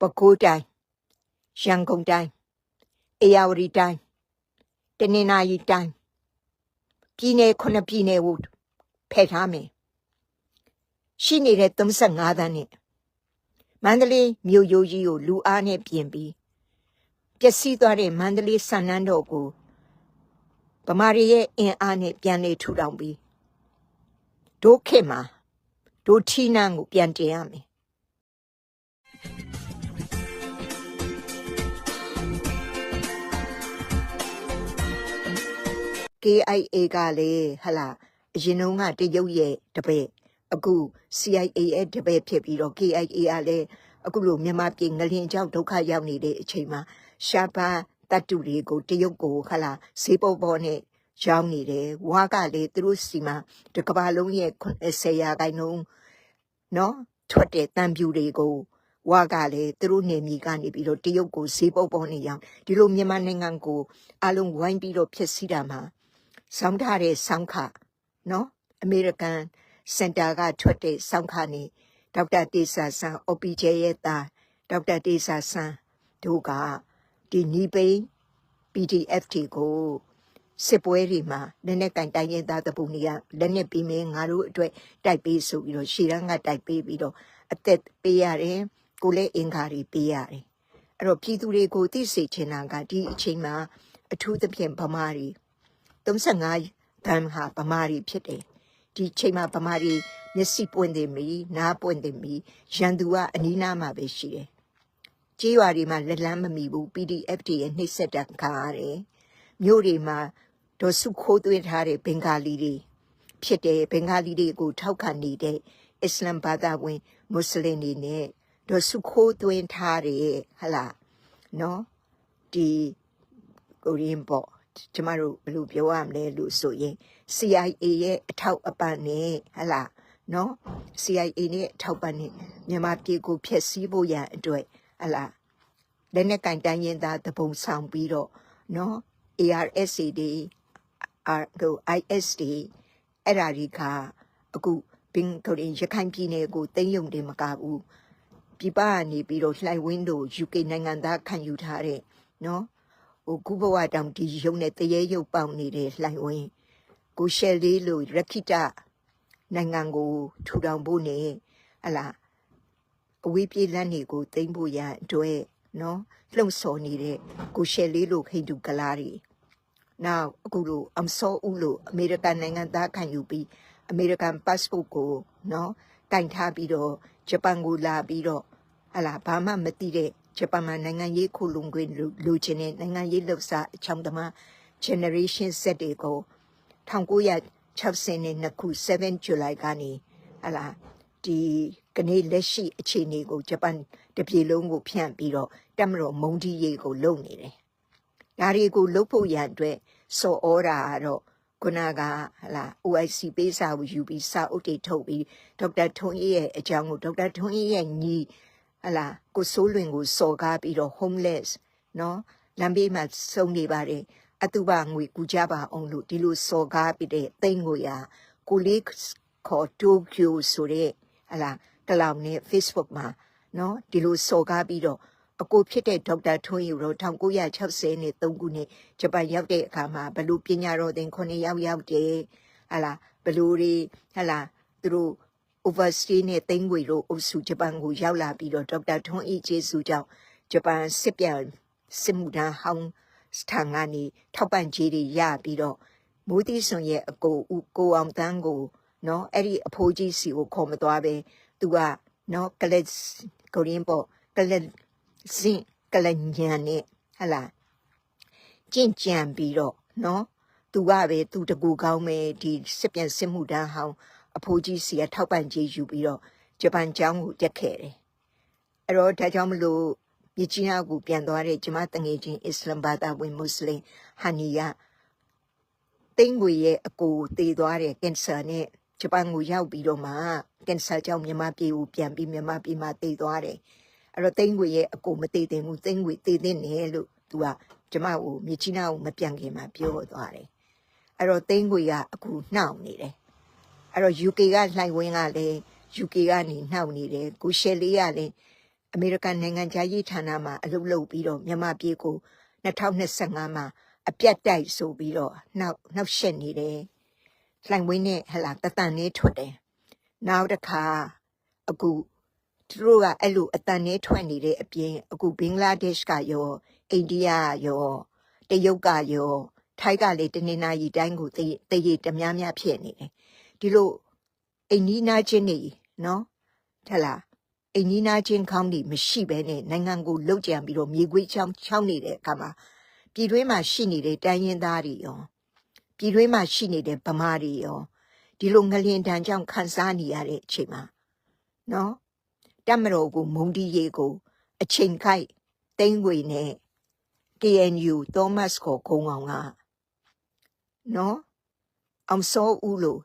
ပဲခူးတိုင်းရန်ကုန်တိုင်းအေရဝတီတိုင်းတနင်္သာရီတိုင်းပြည်နယ်ခုနှစ်ပြည်နယ်ကိုဖယ်ထားမယ်ရှိနေတဲ့35တန်းနဲ့မန္တလေးမြို့ရိုးကြီးကိုလူအားနဲ့ပြင်ပြီးပျက်စီးသွားတဲ့မန္တလေးစံနှန်းတော်ကိုဗမာတွေရဲ့အင်အားနဲ့ပြန်လေထူထောင်ပြီးဒုခေတ်မှာဒုထီနန်းကိုပြန်တင်ရမယ် KIA ကလည်းဟလာအရင်တုန်းကတရုတ်ရဲ့တပည့်အခု CIA ရဲ့တပည့်ဖြစ်ပြီးတော့ KIA ကလည်းအခုလိုမြန်မာပြည်ငလင်ကြောက်ဒုက္ခရောက်နေတဲ့အချိန်မှာရှားပါတတ်တူတွေကိုတရုတ်ကိုဟလာဈေးပေါ်ပေါ်နဲ့ရောင်းနေတယ်ဝါကလည်းသူတို့စီမှာတစ်ကမ္ဘာလုံးရဲ့80ရာခိုင်နှုန်းနော်ထွက်တဲ့တံပြူတွေကိုဝါကလည်းသူတို့နေမီကနေပြီးတော့တရုတ်ကိုဈေးပေါ်ပေါ်နေရောင်းဒီလိုမြန်မာနိုင်ငံကိုအလုံးဝိုင်းပြီးတော့ဖြစ်စီတာမှာ ဆောင်းထားတဲ့ဆောင်းခနော်အမေရိကန်စင်တာကထွက်တဲ့ဆောင်းခနေဒေါက်တာတေဆာဆန် OPJ ရဲ့သားဒေါက်တာတေဆာဆန်တို့ကဒီနီးပိန်း PDF တီကိုစစ်ပွဲတွေမှာလက်နဲ့ကင်တိုင်းရင်သားတပူနေရလက်နဲ့ပြီးမင်းငါတို့အတွက်တိုက်ပေးဆိုပြီးတော့ရှေ့တန်းကတိုက်ပေးပြီးတော့အသက်ပေးရတယ်ကိုလည်းအင်္ဂါတွေပေးရတယ်အဲ့တော့ပြည်သူတွေကိုသိစေချင်တာကဒီအချိန်မှာအထူးသဖြင့်ဗမာတွေ 35တန်းဟာဗမာတွေဖြစ်တယ်ဒီချိန်မှာဗမာတွေမျက်စိပွင့်တယ်မီနားပွင့်တယ်မီရန်သူကအနီးနားမှာပဲရှိတယ်ကြေးရွာတွေမှာလက်လန်းမမီဘူး PDF တွေရဲ့နှိပ်စက်တာခံရတယ်မြို့တွေမှာဒေါ်စုခိုးသွင်းထားတဲ့ဘင်္ဂါလီတွေဖြစ်တယ်ဘင်္ဂါလီတွေကိုထောက်ခံနေတဲ့အစ္စလမ်ဘာသာဝင်မွတ်စလင်တွေနဲ့ဒေါ်စုခိုးသွင်းထားတဲ့ဟလာနော်ဒီကိုရင်းပေါ့ ကျမတို့ဘယ်လိုပြောရမလဲလို့ဆိုရင် CIA ရဲ့အထောက်အပံ့နဲ့ဟလာနော် CIA နဲ့အထောက်ပံ့နဲ့မြန်မာပြည်ကိုဖျက်ဆီးဖို့ရန်အတွက်ဟလာလက်နက်ကင်တိုင်းရင်သားတပုံဆောင်ပြီးတော့နော် ARSA တွေအာတို့ IS တွေအဲ့ဓာတွေကအခုဘင်္ဂလီရခိုင်ပြည်နယ်ကိုတင်းယုံတယ်မကဘူးပြပကနေပြီးတော့လှိုင်ဝင်းတို့ UK နိုင်ငံသားခံယူထားတဲ့နော် ဟိုကုဘဝတောင်ဒီရုံနဲ့တရေရုပ်ပေါက်နေတဲ့လှိုင်ဝင်းကိုရှယ်လေးလို့ရခိတနိုင်ငံကိုထူထောင်ဖို့နဲ့ဟလာအဝေးပြေးလမ်းတွေကိုသိမ်းဖို့ရန်အတွက်နော်လှုံ့ဆော်နေတဲ့ကိုရှယ်လေးလို့ခိန်တူကလားတွေနောက်အခုလိုအမ်ဆောဦးလို့အမေရိကန်နိုင်ငံသားခံယူပြီးအမေရိကန် passport ကိုနော်ကင်ထားပြီးတော့ဂျပန်ကိုလာပြီးတော့ဟလာဘာမှမသိတဲ့ ဂျပန်မှာနိုင်ငံရေးခုလုံခွင့်လိုလိုချင်တဲ့နိုင်ငံရေးလှုပ်ရှားအချောင်းသမား generation Z တွေကို1962ခု7 July ကနေဟလာဒီကနေ့လက်ရှိအခြေအနေကိုဂျပန်တပြည်လုံးကိုဖြန့်ပြီးတော့တက်မတော်မုံဒီရေကိုလုံနေတယ်။ဒါတွေကိုလုတ်ဖို့ရန်အတွက်စော်ဩတာကတော့ခုနကဟလာ OIC ပေးစာကိုယူပြီးစာအုပ်တွေထုတ်ပြီးဒေါက်တာထွန်းအေးရဲ့အကြောင်းကိုဒေါက်တာထွန်းအေးရဲ့ညီ ဟလာကိုစိုးလွင်ကိုစော်ကားပြီးတော့ homeless နော်လမ်းဘေးမှာစုံနေပါတယ်အတူပါငွေကူကြပါအောင်လို့ဒီလိုစော်ကားပြီးတဲ့တိတ်ငွေရကိုလေးခေါ်တိုကျိုဆိုတဲ့ဟလာကလောင်နဲ့ Facebook မှာနော်ဒီလိုစော်ကားပြီးတော့အကိုဖြစ်တဲ့ဒေါက်တာထွန်းယူတော့1960နဲ့3ခုနှစ်ဂျပန်ရောက်တဲ့အခါမှာဘလူပညာတော်သင်9ယောက်ရောက်တယ်ဟလာဘလူတွေဟလာသူတို့ overstay နဲ့တိမ့်ငွေတို့အုပ်စုဂျပန်ကိုရောက်လာပြီးတော့ဒေါက်တာထွန်းအေးကျေးဇူးကြောင့်ဂျပန်စစ်ပြန်စစ်မှုထမ်းဟောင်းစထန်ကနေထောက်ပံ့ကြေးတွေရပြီးတော့မိုးတိစွန်ရဲ့အကိုဦးကိုအောင်တန်းကိုနော်အဲ့ဒီအဖိုးကြီးစီကိုခေါ်မသွားပဲသူကနော်ကလက်ကိုရင်းပေါ့ကလက်စင်ကလညံနဲ့ဟလာကြင့်ကြံပြီးတော့နော်သူကပဲသူတကူကောင်းပဲဒီစစ်ပြန်စစ်မှုတန်းဟောင်း အဖိုးကြီးစီကထောက်ပံ့ကြေးယူပြီးတော့ဂျပန်ကျောင်းကိုတက်ခဲ့တယ်အဲ့တော့ဒါကြောင့်မလို့မြကြီးနားကိုပြန်သွားတဲ့ကျမတငယ်ချင်းအစ္စလမ်ဘာသာဝင်မွတ်စလင်ဟန်နီယာတိန်ငွေရဲ့အကိုတည်သွားတဲ့ကင်ဆာနဲ့ဂျပန်ကိုရောက်ပြီးတော့မှကင်ဆာကြောင့်မြန်မာပြည်ကိုပြန်ပြီးမြန်မာပြည်မှာတည်သွားတယ်အဲ့တော့တိန်ငွေရဲ့အကိုမတည်တင်ဘူးတိန်ငွေတည်တင်တယ်လို့သူကကျမကိုမြကြီးနားကိုမပြန်ခင်မှာပြောသွားတယ်အဲ့တော့တိန်ငွေကအခုနှောင့်နေတယ် အဲ့တော့ UK ကလှိုင်ဝင်းကလည်း UK ကနေနှောက်နေတယ်ကိုရှယ်လေးကလည်းအမေရိကန်နိုင်ငံသားရေးဌာနမှာအလုပ်လုပ်ပြီးတော့မြန်မာပြည်ကို2025မှာအပြတ်တိုက်ဆိုပြီးတော့နောက်နောက်ရှက်နေတယ်လှိုင်ဝင်းနဲ့ဟလာတတန်နေထွက်တယ်နောက်တစ်ခါအခုသူတို့ကအဲ့လိုအတန်နေထွက်နေတဲ့အပြင်အခုဘင်္ဂလားဒေ့ရှ်ကရောအိန္ဒိယရောတရုတ်ကရောထိုက်ကလေတနင်္လာရီတိုင်းကိုတတရေတများများဖြစ်နေတယ် ဒီလိုအိန္ဒိနာချင်းနေနော်ထက်လားအိမ်နီးနားချင်းကောင်းတွေမရှိဘဲနဲ့နိုင်ငံကိုလှုပ်ကြံပြီးတော့မြေခွေးချောင်းချောင်းနေတဲ့အခါမှာပြည်တွင်းမှာရှိနေတဲ့တိုင်းရင်းသားတွေရောပြည်တွင်းမှာရှိနေတဲ့ဗမာတွေရောဒီလိုငလျင်တန်ကြောင့်ခံစားနေရတဲ့အချိန်မှာနော်တက်မတော်ကိုမုံတီရီကို အချိန်ခိုက်တိမ့်ွေနဲ့ KNU သောမတ်ကိုခုံအောင်ကနော်အောင်စောဦးလို့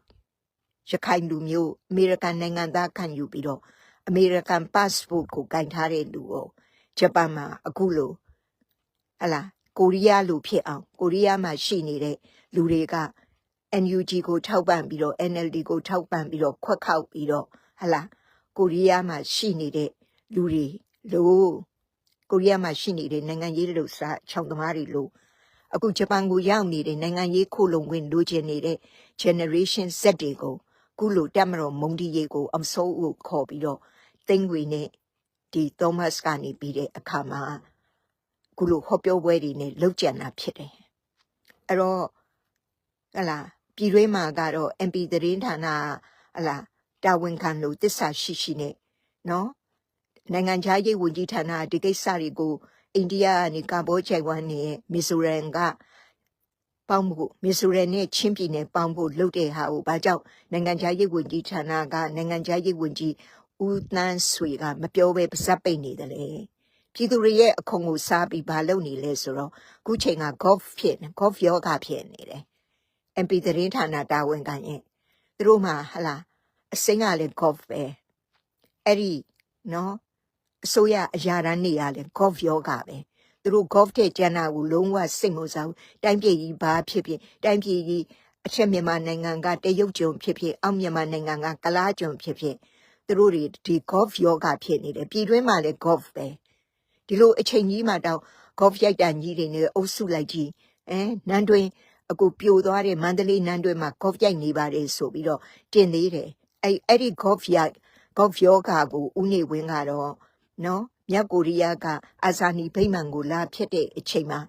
ရခိုင်လူမျိုးအမေရိကန်နိုင်ငံသားခံယူပြီးတော့အမေရိကန် passport ကိုကင်ထားတဲ့လူကိုဂျပန်မှာအခုလိုဟလာကိုရီးယားလူဖြစ်အောင်ကိုရီးယားမှာရှိနေတဲ့လူတွေက NUG ကိုထောက်ပံ့ပြီးတော့ NLD ကိုထောက်ပံ့ပြီးတော့ခွက်ခောက်ပြီးတော့ဟလာကိုရီးယားမှာရှိနေတဲ့လူတွေလို့ကိုရီးယားမှာရှိနေတဲ့နိုင်ငံရေးလူစားခြောက်သမားတွေလို့အခုဂျပန်ကိုရောက်နေတဲ့နိုင်ငံရေးခိုလုံခွင့်လိုချင်နေတဲ့ generation Z တွေကို ခုလိုတက်မတော်မုံဒီရေကိုအမစိုးကိုခေါ်ပြီးတော့တိမ်ငွေနဲ့ဒီ Thomas ကနေပြီးတဲ့အခါမှာခုလိုဟောပြောပွဲတွေနဲ့လောက်ကျန်တာဖြစ်တယ်အဲ့တော့ဟလာပြည်တွင်းမှာကတော့ MP သတင်းဌာနဟလာတာဝန်ခံလို့တစ္ဆာရှိရှိနဲ့နော်နိုင်ငံခြားရေးဝန်ကြီးဌာနဒီကိစ္စတွေကိုအိန္ဒိယကနေကမ္ဘောဂျိုင်ဝမ်နဲ့မီဇိုရမ်က ပေါင်းဖို့မီဇိုရမ်နဲ့ချင်းပြည်နယ်ပေါင်းဖို့လုပ်တဲ့ဟာကိုဘာကြောင့်နိုင်ငံခြားရေးဝန်ကြီးဌာနကနိုင်ငံခြားရေးဝန်ကြီးဦးတန်းဆွေကမပြောဘဲပါဇက်ပိတ်နေတယ်လေပြည်သူတွေရဲ့အခွန်ကိုစားပြီးဘာလုပ်နေလဲဆိုတော့အခုချိန်က golf ဖြစ်နေ golf ယောဂဖြစ်နေတယ် MP သတင်းဌာနတာဝန်ခံရင်သူတို့မှဟလာအစိမ်းကလည်း golf ပဲအဲ့ဒီနော်အစိုးရအရာတန်းနေရလဲ golf ယောဂပဲ သူတို့ golf တဲ့ကျန်တာကိုလုံးဝစိတ်မစားဘူးတိုင်းပြည်ကြီးဘာဖြစ်ဖြစ်တိုင်းပြည်ကြီးအချက်မြန်မာနိုင်ငံကတရုတ်ကျုံဖြစ်ဖြစ်အောက်မြန်မာနိုင်ငံကကလားကျုံဖြစ်ဖြစ်သူတို့တွေဒီ golf ယောဂဖြစ်နေတယ်ပြည်တွင်းမှာလည်း golf ပဲဒီလိုအချိန်ကြီးမှတောင် golf ရိုက်တာကြီးတွေနဲ့အုပ်စုလိုက်ကြီးအဲနန်းတွင်အခုပြိုသွားတဲ့မန္တလေးနန်းတွင်မှာ golf ရိုက်နေပါတယ်ဆိုပြီးတော့တင်သေးတယ်အဲ့အဲ့ဒီ golf ရိုက် golf ယောဂကိုဦးနေဝင်းကတော့နော် မြောက်ကိုရီးယားကအာဇာနည်ဗိမာန်ကိုလာဖြစ်တဲ့အချိန်မှာ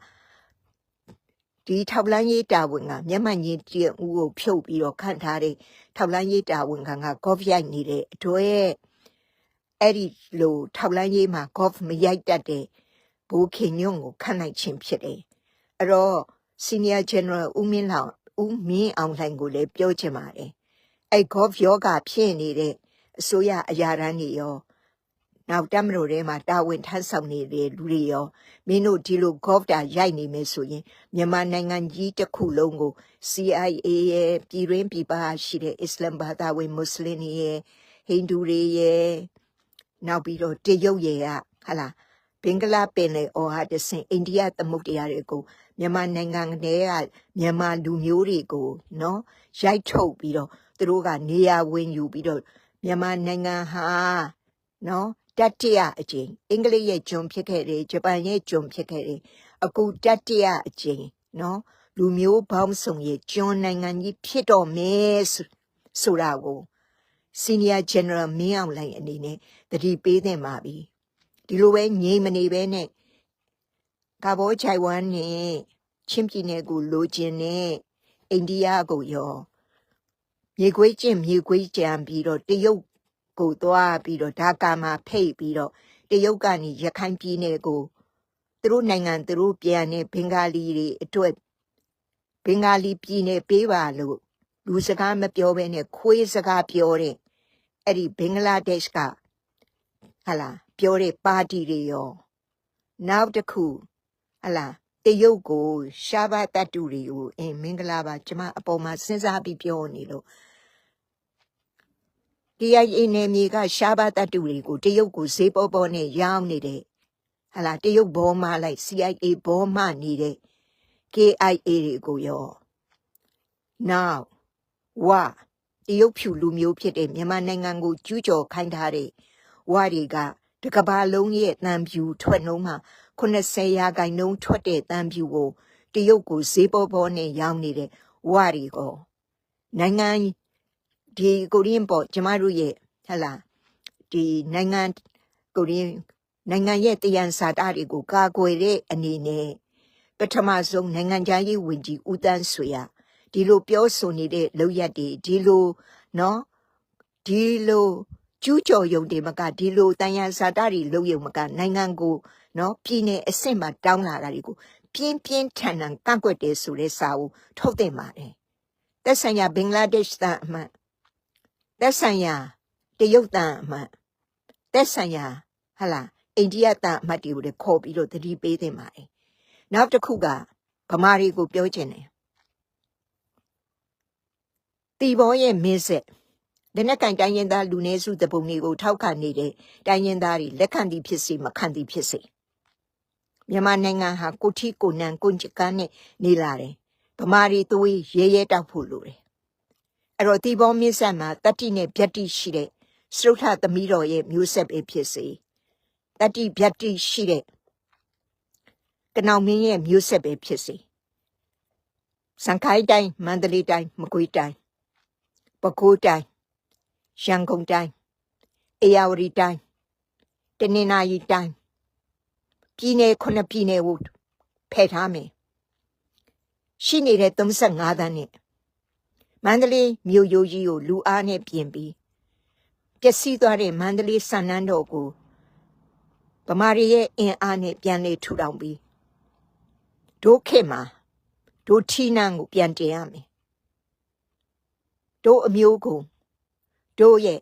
ဒီထောက်လန်းရေးတာဝန်ကမျက်မှန်ကြီးတည်ဦးကိုဖြုတ်ပြီးတော့ခန့်ထားတဲ့ထောက်လန်းရေးတာဝန်ခံက golf ရိုက်နေတဲ့အတွက်အဲ့ဒီလိုထောက်လန်းရေးမှာ golf မရိုက်တတ်တဲ့ဘိုးခင်ညွန့်ကိုခန့်လိုက်ခြင်းဖြစ်တယ်အဲ့တော့ senior general ဦးမင်းလောင်ဦးမင်းအောင်လှိုင်ကိုလည်းပြောချင်ပါတယ်အဲ့ golf ယောဂဖြစ်နေတဲ့အစိုးရအရာတန်းတွေရော နောက်တက်မလို့ထဲမှာတာဝန်ထမ်းဆောင်နေတဲ့လူတွေရောမင်းတို့ဒီလို golf တာရိုက်နေမယ်ဆိုရင်မြန်မာနိုင်ငံကြီးတစ်ခုလုံးကို CIA ရဲ့ပြည်ရင်းပြည်ပရှိတဲ့အစ္စလမ်ဘာသာဝင်မွတ်စလင်တွေရဲ့ဟိန္ဒူတွေရဲ့နောက်ပြီးတော့တရုတ်ရဲ့ကဟာလားဘင်္ဂလားပင်လယ်အော်ဟာတဆင်အိန္ဒိယသမုဒ္ဒရာတွေကိုမြန်မာနိုင်ငံထဲကမြန်မာလူမျိုးတွေကိုနော်ရိုက်ထုတ်ပြီးတော့သူတို့ကနေရာဝင်ယူပြီးတော့မြန်မာနိုင်ငံဟာနော် တတိယအကြိမ်အင်္ဂလိပ်ရဲ့ဂျွန်ဖြစ်ခဲ့တယ်ဂျပန်ရဲ့ဂျွန်ဖြစ်ခဲ့တယ်အခုတတိယအကြိမ်နော်လူမျိုးပေါင်းစုံရဲ့ဂျွန်နိုင်ငံကြီးဖြစ်တော့မယ်ဆိုဆိုတာကို senior general မင်းအောင်လှိုင်အနေနဲ့တတိပေးသင့်ပါပြီဒီလိုပဲငြိမ်မနေပဲနဲ့ကာဘောချိုင်ဝမ်နဲ့ချင်းပြည်နယ်ကိုလိုချင်တဲ့အိန္ဒိယကိုရောမြေခွေးကျင့်မြေခွေးကြံပြီးတော့တရုတ် ကိုသွားပြီးတော့ဒါကာမှာဖိတ်ပြီးတော့တရုတ်ကနေရခိုင်ပြည်နယ်ကိုသူတို့နိုင်ငံသူတို့ပြန်နေဘင်္ဂါလီတွေအတွက်ဘင်္ဂါလီပြည်နယ်ပေးပါလို့လူစကားမပြောဘဲနဲ့ခွေးစကားပြောတဲ့အဲ့ဒီဘင်္ဂလားဒေ့ရှ်ကဟာလာပြောတဲ့ပါတီတွေရောနောက်တစ်ခုဟလာတရုတ်ကိုရှားပါတတ်တူတွေကိုအင်းမင်္ဂလာပါကျမအပေါ်မှာစဉ်းစားပြီးပြောနေလို့ KIA နယ်မြေကရှားပါတတ်တူတွေကိုတရုတ်ကိုဈေးပေါ်ပေါ်နဲ့ရောင်းနေတဲ့ဟလာတရုတ်ဘောမလိုက် CIA ဘောမနေတဲ့ KIA တွေကိုရောနောက်ဝတရုတ်ဖြူလူမျိုးဖြစ်တဲ့မြန်မာနိုင်ငံကိုကျူးကျော်ခိုင်းထားတဲ့ဝတွေကတကဘာလုံးရဲ့တန်ဖြူထွက်နှုံးမှာ80ရာခိုင်နှုန်းထွက်တဲ့တန်ဖြူကိုတရုတ်ကိုဈေးပေါ်ပေါ်နဲ့ရောင်းနေတဲ့ဝါရီကိုနိုင်ငံ ဒီကိုရင်းပေါ်ကျမတို့ရဲ့ဟလာဒီနိုင်ငံကိုရင်းနိုင်ငံရဲ့တယံစာတတွေကိုကာကွယ်တဲ့အနေနဲ့ပထမဆုံးနိုင်ငံခြားရေးဝန်ကြီးဦးတန်းဆွေရဒီလိုပြောဆိုနေတဲ့လောက်ရက်တွေဒီလိုနော်ဒီလိုကျူးကျော်ယုံတွေမကဒီလိုတန်ရန်စာတတွေလုံယုံမကနိုင်ငံကိုနော်ပြည်내အစ်စ်မှာတောင်းလာတာတွေကိုပြင်းပြင်းထန်ထန်ကန့်ကွက်တယ်ဆိုတဲ့စာကိုထုတ်တင်ပါတယ်သက်ဆိုင်ရာဘင်္ဂလားဒေ့ရှ်တန်အမှန် သက်ဆိုင်ရာတရုတ်တန်အမှန်သက်ဆိုင်ရာဟလာအိန္ဒိယတန်အမှတ်တွေကိုလည်းခေါ်ပြီးတော့တတိပေးတင်ပါတယ်နောက်တစ်ခုကဗမာတွေကိုပြောချင်တယ်တီဘောရဲ့မင်းဆက်လက်နက်ကင်တိုင်းရင်သားလူနည်းစုတပုံတွေကိုထောက်ခံနေတဲ့တိုင်းရင်သားတွေလက်ခံသည်ဖြစ်စေမခံသည်ဖြစ်စေမြန်မာနိုင်ငံဟာကိုထီကိုနန်ကိုကြကန်းနဲ့နေလာတယ်ဗမာတွေသွေးရဲရဲတောက်ဖို့လိုတယ် အဲ့တော့တီဘောမင်းဆက်မှာတတိနဲ့ဗျတ်တိရှိတဲ့စရုထသမီးတော်ရဲ့မျိုးဆက်ပဲဖြစ်စေတတိဗျတ်တိရှိတဲ့ကနောင်မင်းရဲ့မျိုးဆက်ပဲဖြစ်စေစံခိုင်းတိုင်းမန္တလေးတိုင်းမကွေးတိုင်းပဲခူးတိုင်းရန်ကုန်တိုင်းအေရဝတီတိုင်းတနင်္သာရီတိုင်းပြည်နယ်ခုနှစ်ပြည်နယ်ကိုဖယ်ထားမယ်ရှိနေတဲ့35တန်းနဲ့ မန္တလေးမြို့ရိုးကြီးကိုလူအားနဲ့ပြင်ပြီးပျက်စီးသွားတဲ့မန္တလေးစံနန်းတော်ကိုဗမာရီရဲ့အင်အားနဲ့ပြန်လေထူထောင်ပြီးဒုခေတ်မှာဒုထီနန်းကိုပြန်တင်ရမယ်တို့အမျိုးကိုတို့ရဲ့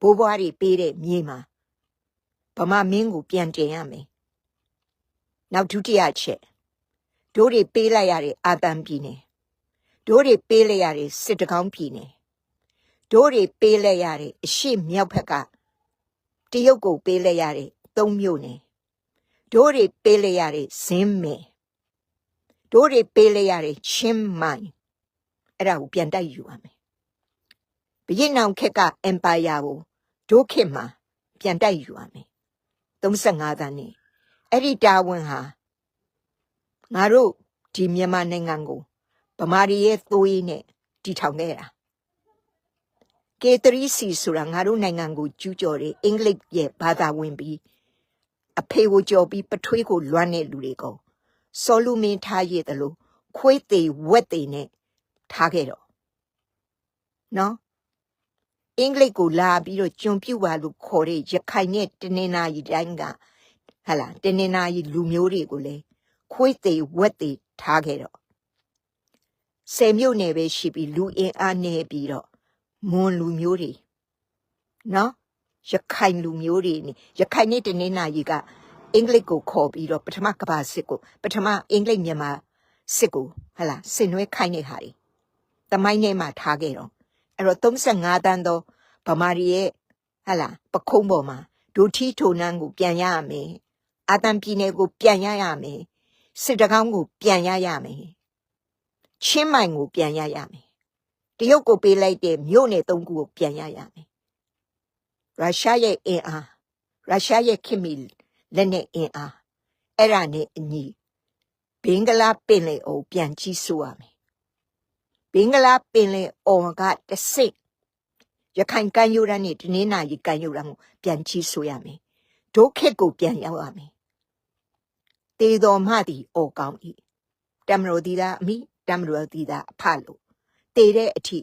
ဘိုးဘွားတွေပေးတဲ့မြေမှာဗမာမင်းကိုပြန်တင်ရမယ်နောက်ဒုတိယချက်တို့တွေပေးလိုက်ရတဲ့အာတန်ပြည်နယ် တို့တွေပေးလိုက်ရတဲ့စစ်တကောင်းပြည်နယ်တို့တွေပေးလိုက်ရတဲ့အရှိမြောက်ဘက်ကတရုတ်ကိုပေးလိုက်ရတဲ့သုံးမြို့နယ်တို့တွေပေးလိုက်ရတဲ့ဇင်းမယ်တို့တွေပေးလိုက်ရတဲ့ချင်းမိုင်အဲ့ဒါကိုပြန်တိုက်ယူရမယ်ဘုရင်နောင်ခက်က empire ကိုဒုခေတ်မှာပြန်တိုက်ယူရမယ်35တန်းနေအဲ့ဒီတာဝန်ဟာငါတို့ဒီမြန်မာနိုင်ငံကို ဗမာရီရဲ့သွေးနဲ့တီထောင်ခဲ့တာ K3C ဆိုတာငါတို့နိုင်ငံကိုကျူးကျော်တဲ့အင်္ဂလိပ်ရဲ့ဘာသာဝင်ပြီးအဖေကိုကြော်ပြီးပထွေးကိုလွမ်းတဲ့လူတွေကိုစောလူမင်းထားရည်တယ်လို့ခွေးသေးဝက်သေးနဲ့ထားခဲ့တော့နော်အင်္ဂလိပ်ကိုလာပြီးတော့ကျွန်ပြုတ်ပါလို့ခေါ်တဲ့ရခိုင်နဲ့တနင်္လာရီတိုင်းကဟလာတနင်္လာရီလူမျိုးတွေကိုလေခွေးသေးဝက်သေးထားခဲ့တော့ ဆယ်မြို့နယ်ပဲရှိပြီးလူအင်အားနေပြီးတော့မွန်လူမျိုးတွေနော်ရခိုင်လူမျိုးတွေနေရခိုင်နဲ့တနင်္လာရီကအင်္ဂလိပ်ကိုခေါ်ပြီးတော့ပထမကဘာစစ်ကိုပထမအင်္ဂလိပ်မြန်မာစစ်ကိုဟလာဆင်နွှဲခိုင်းတဲ့ဟာတွေတမိုင်းထဲမှာထားခဲ့တော့အဲ့တော့35တန်းသောဗမာရီရဲ့ဟလာပခုံးပေါ်မှာဒုထီထိုနန်းကိုပြန်ရရမယ်အာတန်ပြည်နယ်ကိုပြန်ရရမယ်စစ်တကောင်းကိုပြန်ရရမယ် ချင်းမိုင်ကိုပြန်ရရမယ်တရုတ်ကိုပေးလိုက်တဲ့မြို့နယ်သုံးခုကိုပြန်ရရမယ်ရုရှားရဲ့အင်အားရုရှားရဲ့ခင်မီလက်နဲ့အင်အားအဲ့ဒါနဲ့အညီဘင်္ဂလားပင်လယ်အော်ပြန်ကြီးဆိုရမယ်ဘင်္ဂလားပင်လယ်အော်ကတစိတ်ရခိုင်ကမ်းရိုးတန်းနဲ့တနင်္သာရီကမ်းရိုးတန်းကိုပြန်ကြီးဆိုရမယ်ဒုခေတ်ကိုပြန်ရောက်ရမယ်တေတော်မှသည်အော်ကောင်း၏တမရိုဒီသာအမိ တမရိုဒီသာအဖလို့တေတဲ့အထိ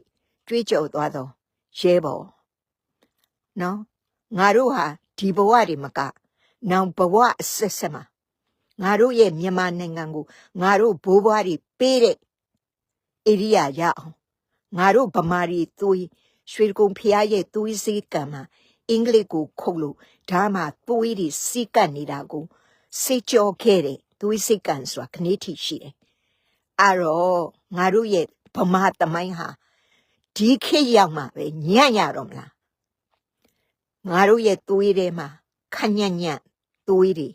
ကြွေးကြော်သွားသောရဲဘော်နော်ငါတို့ဟာဒီဘဝတွေမကနောင်ဘဝအဆက်ဆက်မှာငါတို့ရဲ့မြန်မာနိုင်ငံကိုငါတို့ဘိုးဘွားတွေပေးတဲ့ဧရိယာရအောင်ငါတို့ဗမာတွေသွေးရွှေကုံဖျားရဲ့သွေးစည်းကံမှာအင်္ဂလိပ်ကိုခုတ်လို့ဒါမှသွေးတွေစီးကပ်နေတာကိုစေကြောခဲ့တဲ့သွေးစိတ်ကံဆိုတာခနေထိရှိတယ်။ အဲ့တော့ငါတို့ရဲ့ဗမာတမိုင်းဟာဒီခေတ်ရောက်မှပဲညံ့ရတော့မလား။ငါတို့ရဲ့သွေးထဲမှာခညံ့ညံ့သွေးတွေ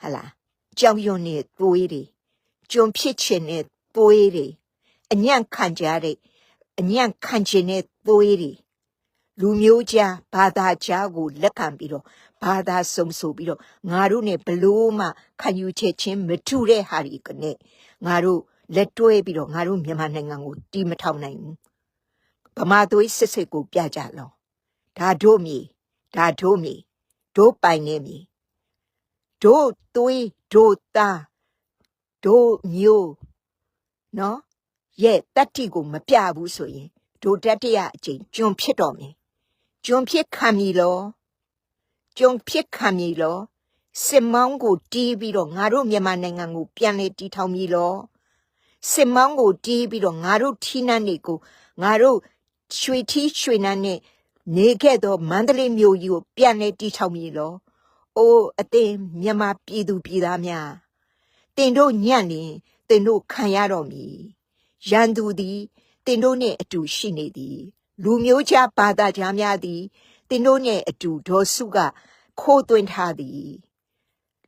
ဟလာကြောင်ရွံ့တဲ့သွေးတွေကျွန်ဖြစ်ချင်တဲ့သွေးတွေအညံ့ခံကြတဲ့အညံ့ခံချင်တဲ့သွေးတွေလူမျိုးကြားဘာသာကြားကိုလက်ခံပြီးတော့ဘာသာစုံဆိုပြီးတော့ငါတို့ ਨੇ ဘလို့မှခံယူချက်ချင်းမထူတဲ့ဟာဒီကနေငါတို့ လက်တွဲပြီးတော့ငါတို့မြန်မာနိုင်ငံကိုတီးမထောင်နိုင်ဘူးဗမာသွေးစစ်စစ်ကိုပြကြလောဒါတို့မြေဒါတို့မြေတို့ပိုင်နေမြေတို့သွေးတို့သားတို့မျိုးနော်ရဲ့တတ္တိကိုမပြဘူးဆိုရင်တို့တတ္တိယအကျင့်ကျွံဖြစ်တော်မယ်ကျွံဖြစ်ခံမည်လောကျွံဖြစ်ခံမည်လောစစ်မောင်းကိုတီးပြီးတော့ငါတို့မြန်မာနိုင်ငံကိုပြန်လေတီထောင်မည်လော စစ်မောင်းကိုတီးပြီးတော့ငါတို့ထီးနှန်းတွေကိုငါတို့ရွှေထီးရွှေနှန်းနဲ့နေခဲ့တော့မန္တလေးမြို့ကြီးကိုပြန်လေတီထောင်မည်လောအိုးအတင်းမြန်မာပြည်သူပြည်သားများတင်တို့ညံ့ရင်တင်တို့ခံရတော့မည်ရန်သူသည်တင်တို့နှင့်အတူရှိနေသည်လူမျိုးခြားဘာသာခြားများသည်တင်တို့နှင့်အတူဒေါ်စုကခိုးသွင်းထားသည်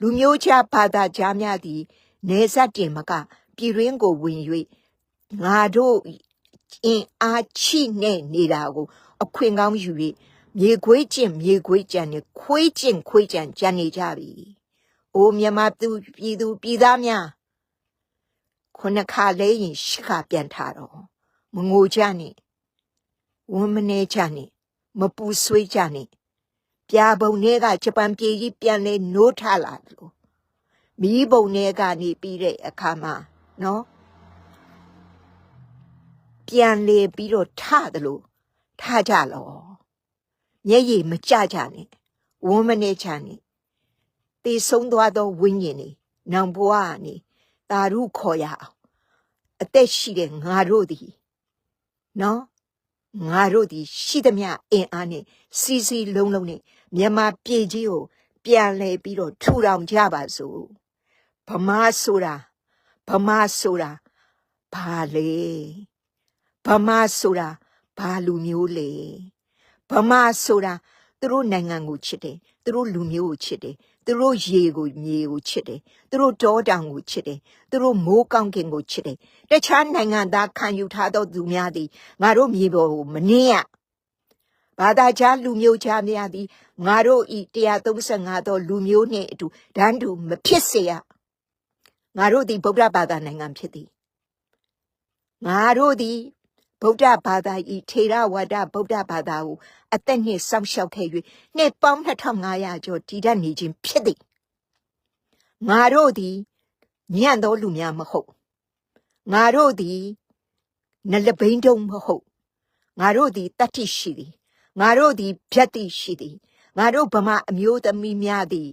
လူမျိုးခြားဘာသာခြားများသည်နေဆက်တင်မက ပြည်ရင်းကိုဝင်၍ငါတို့အင်အားချိနေနေတာကို အခွင့်ကောင်းယူ၍မြေခွေးကျင့်မြေခွေးကြံနဲ့ခွေးကျင့်ခွေးကြံကြံနေကြပြီအိုမြန်မာသူပြည်သူပြည်သားများခုနှစ်ခါလဲရင်ရှစ်ခါပြန်ထတော့မငိုကြနဲ့ဝမ်းမနေကြနဲ့မပူဆွေးကြနဲ့ပြာပုံတွေကဂျပန်ပြည်ကြီးပြန်လဲနိုးထလာတယ်လို့မီးပုံတွေကနေပြီးတဲ့အခါမှာ နော်ပြန်လေပြီးတော့ထတယ်လို့ထကြလောမျက်ရည်မကြကြနဲ့ဝမ်းမနေကြနဲ့တည်ဆုံးသွားသောဝိညာဉ်တွေနောင်ဘဝကနေတာရုခေါ်ရအောင်အသက်ရှိတဲ့ငါတို့သည်နော်ငါတို့သည်ရှိသမျှအင်အားနဲ့စီစီလုံးလုံးနဲ့မြန်မာပြည်ကြီးကိုပြန်လဲပြီးတော့ထူထောင်ကြပါစို့ဗမာဆိုတာ ဗမာဆိုတာဘာလေဗမာဆိုတာဘာလူမျိုးလေဗမာဆိုတာသူတို့နိုင်ငံကိုချစ်တယ်သူတို့လူမျိုးကိုချစ်တယ်သူတို့ရေကိုမြေကိုချစ်တယ်သူတို့တောတောင်ကိုချစ်တယ်သူတို့မိုးကောင်းကင်ကိုချစ်တယ်တခြားနိုင်ငံသားခံယူထားသောသူများသည်ငါတို့မြေပေါ်ကိုမနှင်းရဘာသာခြားလူမျိုးခြားများသည်ငါတို့ဤ135သောလူမျိုးနှင့်အတူဒန်းတူမဖြစ်စေရ ငါတို့သည်ဗုဒ္ဓဘာသာနိုင်ငံဖြစ်သည်ငါတို့သည်ဗုဒ္ဓဘာသာဤထေရဝါဒဗုဒ္ဓဘာသာကိုအသက်နှင့်စောင့်ရှောက်ခဲ့၍နှစ်ပေါင်း2500ကျော်တည်တတ်နေခြင်းဖြစ်သည်ငါတို့သည်ညံ့သောလူများမဟုတ်ငါတို့သည်နလဘိန်းတုံမဟုတ်ငါတို့သည်တတ္တိရှိသည်ငါတို့သည်ဗျတ်တိရှိသည်ငါတို့ဗမာအမျိုးသမီးများသည်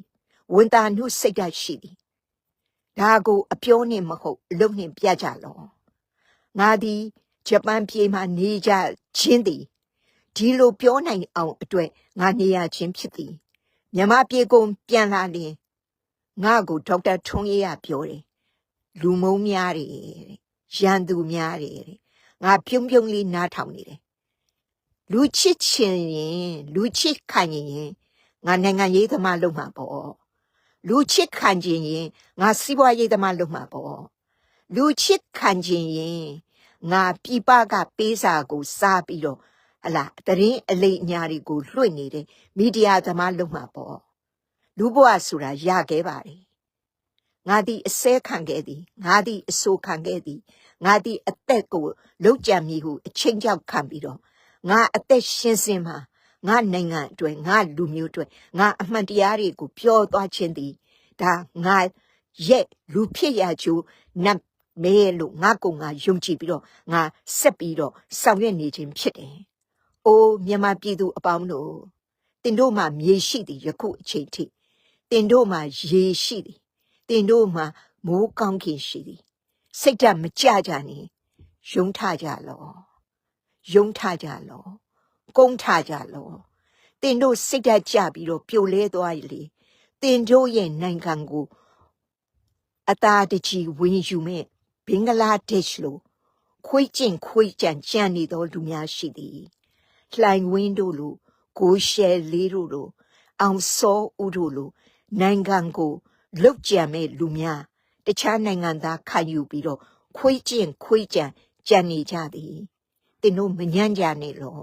ဝန်တာနှုစိတ်ဓာတ်ရှိသည် ဒါကိုအပြောနှင့်မဟုတ်အလုပ်နှင့်ပြကြလောငါသည်ဂျပန်ပြည်မှာနေကြခြင်းသည်ဒီလိုပြောနိုင်အောင်အတွက်ငါနေရခြင်းဖြစ်သည်မြမပြေကုန်ပြန်လာလင်ငါကိုဒေါက်တာထွန်းရေးကပြောတယ်လူမုံများတယ်တဲ့ရန်သူများတယ်တဲ့ငါပြုံးပြုံးလေးနားထောင်နေတယ်လူချစ်ချင်ရင်လူချစ်ခံရင်ငါနိုင်ငံရေးသမားလုပ်မှာပေါ့ လူချစ်ခံခြင်းရင်ငါစီးပွားရေးသမားလုပ်မှာပေါ့လူချစ်ခံခြင်းရင်ငါပြပကပေးစာကိုစားပြီးတော့ဟလာတရင်အလိအညာတွေကိုလွှင့်နေတဲ့မီဒီယာသမားလုပ်မှာပေါ့လူဘဝဆိုတာရခဲ့ပါတယ်ငါသည်အစဲခံခဲ့သည်ငါသည်အဆိုခံခဲ့သည်ငါသည်အသက်ကိုလောက်ကြံမိဟုအချိန်ကြောက်ခံပြီးတော့ငါအသက်ရှင်စင်မှာ ငါနိုင်ငံအတွက်ငါလူမျိုးအတွက်ငါအမှန်တရားတွေကိုပြောသွားခြင်းသည်ဒါငါရဲ့လူဖြစ်ရကြိုးနတ်မဲလို့ငါကုံငါယုံကြည်ပြီးတော့ငါဆက်ပြီးတော့ဆောင်ရွက်နေခြင်းဖြစ်တယ်။အိုးမြန်မာပြည်သူအပေါင်းတို့တင်တို့မှာမြေရှိသည်ယခုအချိန်ထိတင်တို့မှာရေရှိသည်တင်တို့မှာမိုးကောင်းခင်ရှိသည်စိတ်ဓာတ်မကြကြနဲ့ယုံထကြလောယုံထကြလော ကုန်းထကြလောတင်တို့စိတ်ဓာတ်ကြပြီးတော့ပြိုလဲသွားရလေတင်တို့ရဲ့နိုင်ငံကိုအသာတကြီးဝင်ယူမဲ့ဘင်္ဂလားဒေ့ရှ်လိုခွေးကျင့်ခွေးကြံကြံနေသောလူများရှိသည်လှိုင်ဝင်းတို့လိုကိုရှယ်လေးတို့လိုအောင်စောဦးတို့လိုနိုင်ငံကိုလုတ်ကြံမဲ့လူများတခြားနိုင်ငံသားခံယူပြီးတော့ခွေးကျင့်ခွေးကြံကြံနေကြသည်တင်တို့မညံ့ကြနဲ့လော